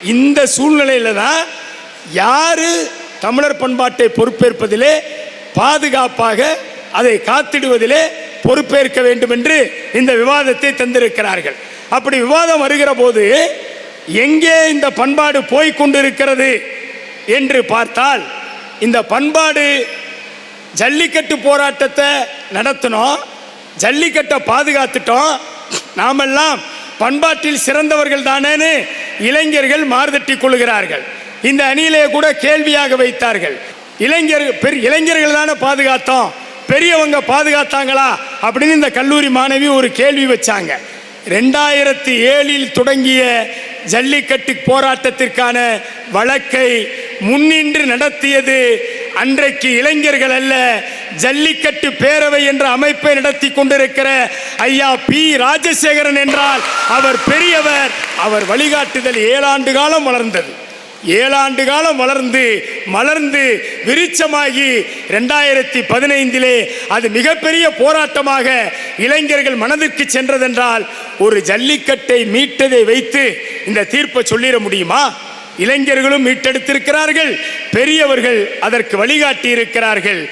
இந்த சூழ்நிலையில தான் யாரு தமிழர் பண்பாட்டை பொறுப்பேற்பதிலே பாதுகாப்பாக அதை காத்திடுவதிலே பொறுப்பேற்க வேண்டும் என்று இந்த விவாதத்தை தந்திருக்கிறார்கள். அப்படி விவாதம் வருகிற போது எங்கே இந்த பண்பாடு போய்க் கொண்டிருக்கிறது என்று பார்த்தால் இந்த பண்பாடு ஜல்லிக்கட்டு போராட்டத்தை நடத்தினோம் ஜல்லிக்கட்டை பாதுகாத்துட்டோம். நாமெல்லாம் பண்பாட்டில் சிறந்தவர்கள் தானேன்னு இளைஞர்கள் மாறுதட்டி கொள்கிறார்கள் இந்த அணியிலே கூட கேள்வியாக வைத்தார்கள். இளைஞர் பெரிய இளைஞர்கள் தானே பாதுகாத்தோம். பெரியவங்க பாதுகாத்தாங்களா? அப்படின்னு இந்த கல்லூரி மாணவி ஒரு கேள்வி வச்சாங்க. ரெண்டாயிரத்தி ஏழில் தொடங்கிய ஜல்லிக்கட்டு போராட்டத்திற்கான வழக்கை முன்னின்று நடத்தியது அன்றைக்கு இளைஞர்கள் அல்ல ஜல்லிக்கட்டு பேரவை என்ற அமைப்பை நடத்தி கொண்டிருக்கிற ஐயா பி ராஜசேகரன் என்றால் அவர் பெரியவர். அவர் வழிகாட்டுதல் ஏழாண்டு காலம் வளர்ந்தது. ஏழாண்டு காலம் வளர்ந்து மலர்ந்து விருட்சமாகி ரெண்டாயிரத்தி பதினைந்திலே அது மிகப்பெரிய போராட்டமாக இளைஞர்கள் மனதிற்கு சென்றதென்றால் ஒரு ஜல்லிக்கட்டை மீட்டதை வைத்து இந்த தீர்ப்பை சொல்லிட முடியுமா? இளைஞர்களும் மீட்டெடுத்திருக்கிறார்கள் பெரியவர்கள் அதற்கு வழிகாட்டி இருக்கிறார்கள்